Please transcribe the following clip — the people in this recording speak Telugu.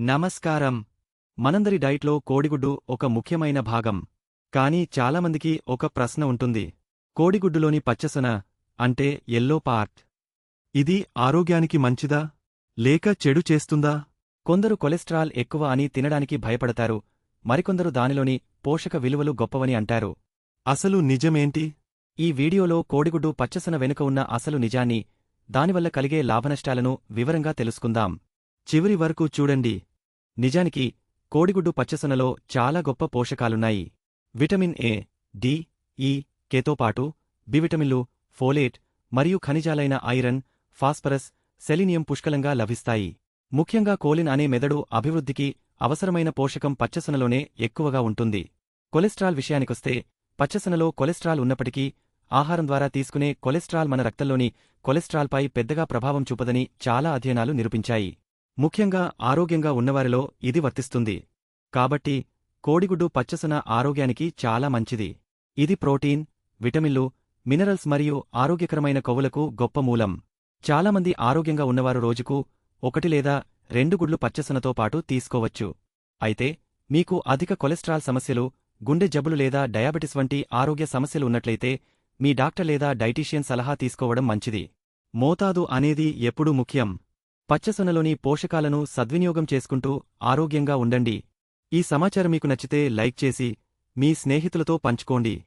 నమస్కారం. మనందరి డైట్లో కోడిగుడ్డు ఒక ముఖ్యమైన భాగం. కానీ చాలామందికి ఒక ప్రశ్న ఉంటుంది. కోడిగుడ్డులోని పచ్చసన అంటే ఎల్లో పార్ట్ ఇది ఆరోగ్యానికి మంచిదా? లేక చెడు చేస్తుందా? కొందరు కొలెస్ట్రాల్ ఎక్కువ అని తినడానికి భయపడతారు. మరికొందరు దానిలోని పోషక విలువలు గొప్పవని అంటారు. అసలు నిజమేంటి? ఈ వీడియోలో కోడిగుడ్డు పచ్చసన వెనుక ఉన్న అసలు నిజాన్ని దానివల్ల కలిగే లాభనష్టాలను వివరంగా తెలుసుకుందాం. చివరి వరకు చూడండి. నిజానికి కోడిగుడ్డు పచ్చసనలో చాలా గొప్ప పోషకాలున్నాయి. విటమిన్ ఏ డి ఈ కేతో పాటు బి విటమిన్లు ఫోలేట్ మరియు ఖనిజాలైన ఐరన్ ఫాస్ఫరస్ సెలీనియం పుష్కలంగా లభిస్తాయి. ముఖ్యంగా కోలిన్ అనే మెదడు అభివృద్ధికి అవసరమైన పోషకం పచ్చసనలోనే ఎక్కువగా ఉంటుంది. కొలెస్ట్రాల్ విషయానికొస్తే పచ్చసనలో కొలెస్ట్రాల్ ఉన్నప్పటికీ ఆహారం ద్వారా తీసుకునే కొలెస్ట్రాల్ మన రక్తంలోని కొలెస్ట్రాల్పై పెద్దగా ప్రభావం చూపదని చాలా అధ్యయనాలు నిరూపించాయి. ముఖ్యంగా ఆరోగ్యంగా ఉన్నవారిలో ఇది వర్తిస్తుంది. కాబట్టి కోడిగుడ్డు పచ్చసన ఆరోగ్యానికి చాలా మంచిది. ఇది ప్రోటీన్ విటమిన్లు మినరల్స్ మరియు ఆరోగ్యకరమైన కొవ్వులకు గొప్ప మూలం. చాలామంది ఆరోగ్యంగా ఉన్నవారు రోజుకు ఒకటి లేదా రెండు గుడ్లు పచ్చసనతో పాటు తీసుకోవచ్చు. అయితే మీకు అధిక కొలెస్ట్రాల్ సమస్యలు గుండె జబ్బులు లేదా డయాబెటిస్ వంటి ఆరోగ్య సమస్యలు ఉన్నట్లయితే మీ డాక్టర్ లేదా డైటీషియన్ సలహా తీసుకోవడం మంచిది. మోతాదు అనేది ఎప్పుడూ ముఖ్యం. పచ్చసొనలోని పోషకాలను సద్వినియోగం చేసుకుంటూ ఆరోగ్యంగా ఉండండి. ఈ సమాచారం మీకు నచ్చితే లైక్ చేసి మీ స్నేహితులతో పంచుకోండి.